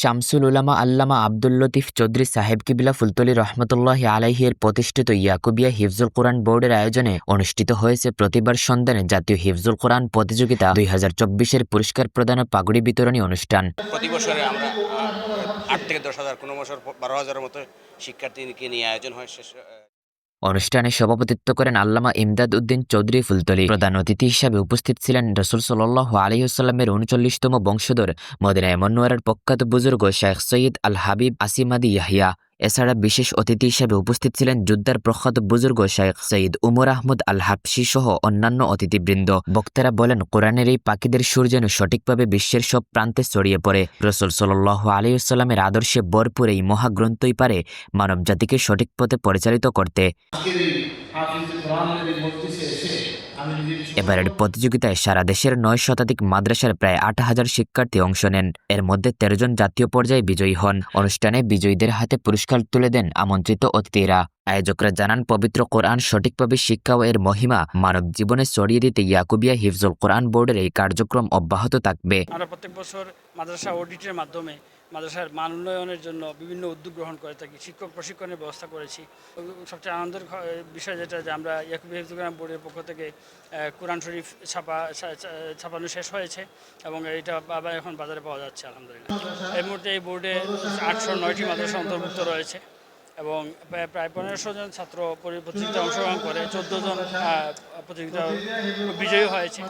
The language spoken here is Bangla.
শামসুল উলামা আল্লামা আব্দুল লতিফ চৌধুরী সাহেব কিবিলা ফুলতলি রহমতুল্লাহ আলাইহির প্রতিষ্ঠিত ইয়াকুবিয়া হিফজুল কোরআন বোর্ডের আয়োজনে অনুষ্ঠিত হয়েছে প্রতিবার সন্ধানে জাতীয় হিফজুল কোরআন প্রতিযোগিতা দুই হাজার চব্বিশের পুরস্কার প্রদান ও পাগুড়ি বিতরণী অনুষ্ঠান। প্রতি বছরে আমরা আট থেকে দশ হাজার কোনো বছর বারো হাজারের মতো শিক্ষার্থীকে নিয়ে আয়োজন হয়। শেষ অনুষ্ঠানে সভাপতিত্ব করেন আল্লামা ইমদাদ উদ্দিন চৌধুরী ফুলতলি। প্রধান অতিথি হিসাবে উপস্থিত ছিলেন রসুল সাল্লাহ আলহিউসাল্লামের উনচল্লিশতম বংশধর মদিনা এমনোয়ারের প্রখ্যাত বুজুর্গ শেখ সৈয়দ আল হাবিব আসিমাদি ইয়াহিয়া। এছাড়া বিশেষ অতিথি হিসেবে উপস্থিত ছিলেন যুদ্ধার প্রখ্যাত বুজুর্গ শেখ সঈদ উমর আহমদ আল হাবসি সহ অন্যান্য অতিথিবৃন্দ। বক্তারা বলেন, কোরআনের এই পাখিদের সুর যেন সঠিকভাবে বিশ্বের সব প্রান্তে ছড়িয়ে পড়ে। রসুল সাল্লাহ আলিউসাল্লামের আদর্শে বরপুর এই মহাগ্রন্থই পারে মানব জাতিকে সঠিক পথে পরিচালিত করতে। এবারের প্রতিযোগিতায় সারা দেশের নয় শতাধিক মাদ্রাসার প্রায় আট হাজার শিক্ষার্থী অংশ নেন। এর মধ্যে তেরো জন জাতীয় পর্যায়ে বিজয়ী হন। অনুষ্ঠানে বিজয়ীদের হাতে পুরস্কার তুলে দেন আমন্ত্রিত অতিথিরা। আয়োজকরা জানান, পবিত্র কোরআন সঠিকভাবে শিক্ষা ও এর মহিমা মানব জীবনে ছড়িয়ে দিতে ইয়াকুবিয়া হিফজুল কোরআন বোর্ডের এই কার্যক্রম অব্যাহত থাকবে। আমরা প্রত্যেক বছর মাদ্রাসা অডিটের মাধ্যমে মাদ্রাসার মান উন্নয়নের জন্য বিভিন্ন উদ্যোগ গ্রহণ করে থাকি, শিক্ষক প্রশিক্ষণের ব্যবস্থা করেছি। সবচেয়ে আনন্দের বিষয় যেটা যে আমরা ইয়াকুব হিফজুগ্রাম বোর্ডের পক্ষ থেকে কোরআন শরীফ ছাপা ছাপানো শেষ হয়েছে এবং এটা আবার এখন বাজারে পাওয়া যাচ্ছে, আলহামদুলিল্লাহ। এই মুহূর্তে এই বোর্ডে আটশো নয়টি মাদ্রাসা অন্তর্ভুক্ত রয়েছে। এবং প্রায়- পনেরোশো জন ছাত্র পরি- প্রতিযোগিতায় অংশগ্রহণ করে চোদ্দ জন প্রতিযোগিতা বিজয়ী হয়েছে।